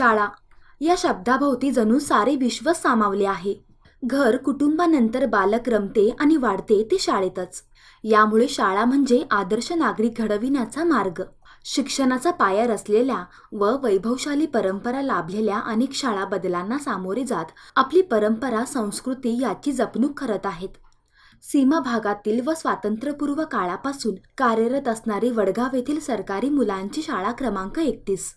शाळा. या शब्दाभोवती जणू सारे विश्व सामावले आहे. घर कुटुंबानंतर बालक रमते आणि वाढते ते शाळेतच. यामुळे शाळा म्हणजे आदर्श नागरिक घडविण्याचा मार्ग. शिक्षणाचा पाया रचलेल्या व वैभवशाली परंपरा लाभलेल्या अनेक शाळा बदलांना सामोरे जात आपली परंपरा संस्कृती याची जपणूक करत आहेत. सीमा भागातील व स्वातंत्र्यपूर्व काळापासून कार्यरत असणारी वडगाव येथील सरकारी मुलांची शाळा क्रमांक एकतीस.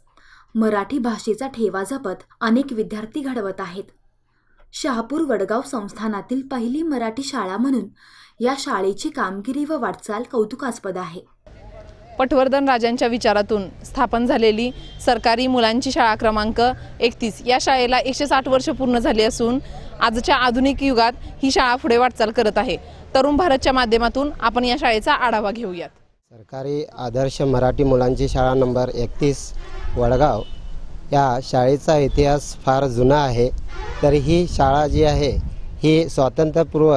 मराठी भाषेचा ठेवा जपत अनेक विद्यार्थी घडवत आहेत. शहापूर वडगाव संस्थानातील पहिली मराठी शाळा म्हणून या शाळेची कामगिरी व वाटचाल कौतुकास्पद आहे. पटवर्धन राजांच्या विचारातून स्थापन झालेली सरकारी मुलांची शाळा क्रमांक एकतीस या शाळेला एकशे साठ वर्ष पूर्ण झाली असून आजच्या आधुनिक युगात ही शाळा पुढे वाटचाल करत आहे. तरुण भारतच्या माध्यमातून आपण या शाळेचा आढावा घेऊयात. सरकारी आदर्श मराठी मुलांची शाळा नंबर एकतीस वडगाव. या शाळेचा इतिहास फार जुना आहे तर ही शाळा जी आहे ही स्वातंत्र्यपूर्व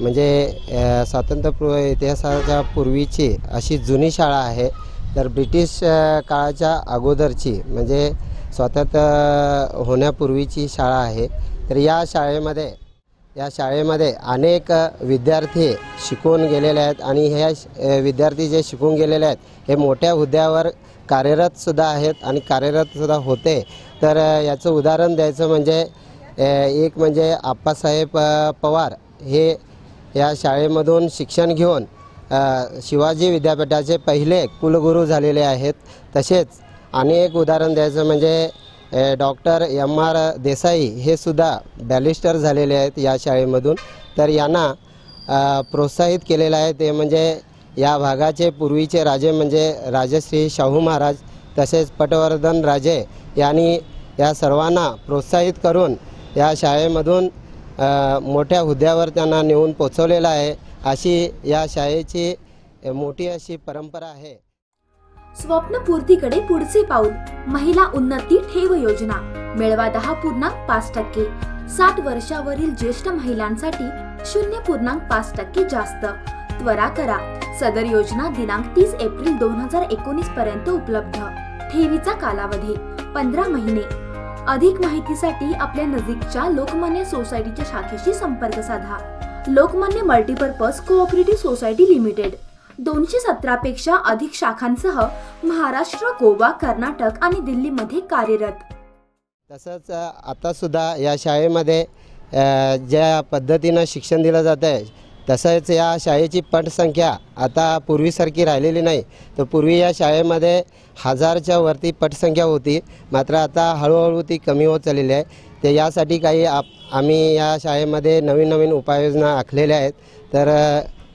म्हणजे स्वातंत्र्यपूर्व इतिहासाच्या पूर्वीची अशी जुनी शाळा आहे. तर ब्रिटिश काळाच्या अगोदरची म्हणजे स्वातंत्र्य होण्यापूर्वीची शाळा आहे. तर या शाळेमध्ये या शाळेमध्ये अनेक विद्यार्थी शिकून गेलेले आहेत आणि हे विद्यार्थी जे शिकून गेलेले आहेत हे मोठ्या हुद्द्यावर कार्यरतसुद्धा आहेत आणि कार्यरतसुद्धा होते. तर याचं उदाहरण द्यायचं म्हणजे एक म्हणजे आप्पासाहेब पवार हे या शाळेमधून शिक्षण घेऊन शिवाजी विद्यापीठाचे पहिले कुलगुरू झालेले आहेत. तसेच अनेक उदाहरण द्यायचं म्हणजे डॉक्टर एम आर देसाई हे सुद्धा बॅलिस्टर झालेले आहेत या शाळेमधून. तर यांना प्रोत्साहित केलेलं आहे ते म्हणजे या भागाचे पूर्वीचे राजे म्हणजे राजश्री शाहू महाराज तसेच पटवर्धन राजे यांनी या सर्वांना प्रोत्साहित करून या शाळेमधून मोठ्या हुद्द्यावर त्यांना नेऊन पोचवलेलं आहे. अशी या शाळेची मोठी अशी परंपरा आहे. स्वप्नपूर्तीकडे पुढचे पाऊल. महिला उन्नती ठेव योजना. मिळवा दहा पूर्णांक पाच टक्के. साठ वर्षावरील ज्येष्ठ महिलांसाठी शून्य पूर्णांक पाच टक्के जास्त. त्वरा करा. सदर योजना दिनांक तीस एप्रिल दोन हजार एकोणीस पर्यंत उपलब्ध. ठेवीचा कालावधी पंधरा महिने. अधिक माहितीसाठी आपल्या नजीकच्या लोकमान्य सोसायटीच्या शाखेशी संपर्क साधा. Lokmanya multipurpose cooperative society limited. दोनशे सतरापेक्षा अधिक शाखांसह महाराष्ट्र गोवा कर्नाटक आणि दिल्लीमध्ये कार्यरत. तसंच आतासुद्धा या शाळेमध्ये ज्या पद्धतीनं शिक्षण दिलं जातं आहे तसंच या शाळेची पटसंख्या आता पूर्वीसारखी राहिलेली नाही. तर पूर्वी या शाळेमध्ये हजारच्या वरती पटसंख्या होती मात्र आता हळूहळू ती कमी होत चाललेली आहे. ते यासाठी काही आप आम्ही या शाळेमध्ये नवीन नवीन उपाययोजना आखलेल्या आहेत. तर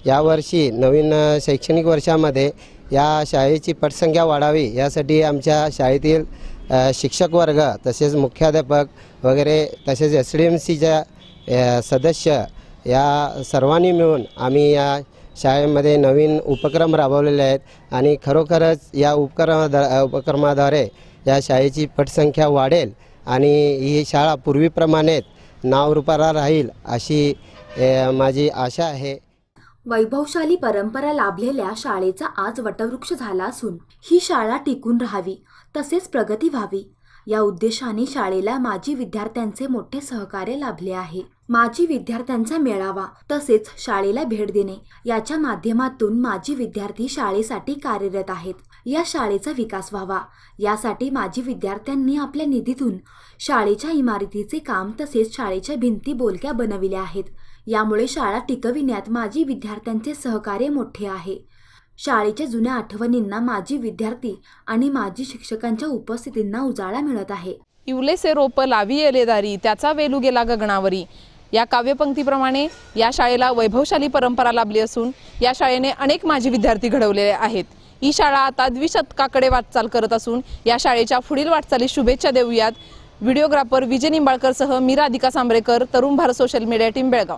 यावर्षी नवीन शैक्षणिक वर्षामध्ये या शाळेची पटसंख्या वाढावी यासाठी आमच्या शाळेतील शिक्षक वर्ग तसेच मुख्याध्यापक वगैरे तसेच एस डी एम सीच्या सदस्य या सर्वांनी मिळून आम्ही या शाळेमध्ये नवीन उपक्रम राबवलेले आहेत आणि खरोखरच या उपक्रमा उपक्रमाद्वारे या शाळेची पटसंख्या वाढेल आणि ही शाळा पूर्वीप्रमाणेच नावरूपाला राहील अशी माझी आशा आहे. वैभवशाली परंपरा लाभलेल्या शाळेचा आज वटवृक्ष झाला असून ही शाळा टिकून राहावी तसेच प्रगती व्हावी. या उद्देशाने शाळेला माजी विद्यार्थ्यांचे मोठे सहकार्य लाभले आहे. माजी विद्यार्थ्यांचा मेळावा तसेच शाळेला भेट देणे याच्या माध्यमातून माजी विद्यार्थी शाळेसाठी कार्यरत आहेत. या शाळेचा विकास व्हावा. यासाठी माजी विद्यार्थ्यांनी आपल्या निधीतून शाळेच्या इमारतीचे काम तसेच शाळेच्या भिंती बोलक्या बनविल्या आहेत. यामुळे शाळा टिकविण्यात माजी विद्यार्थ्यांचे सहकार्य मोठे आहे. शाळेच्या जुन्या आठवणींना माजी विद्यार्थी आणि माजी शिक्षकांच्या उपस्थितींना उजाळा मिळत आहे. इवलेसे रोप लावी अलेदारी त्याचा वेलू गेला गगनावरी. या काव्यपंक्तीप्रमाणे या शाळेला वैभवशाली परंपरा लाभली असून या शाळेने अनेक माजी विद्यार्थी घडवलेले आहेत. ही शाळा आता द्विशतकाकडे वाटचाल करत असून या शाळेच्या पुढील वाटचाली शुभेच्छा देऊयात. व्हिडिओग्राफर विजय निंबाळकरसह मी Radhika Sambrekar Tarun Bharat social media team Belgaum.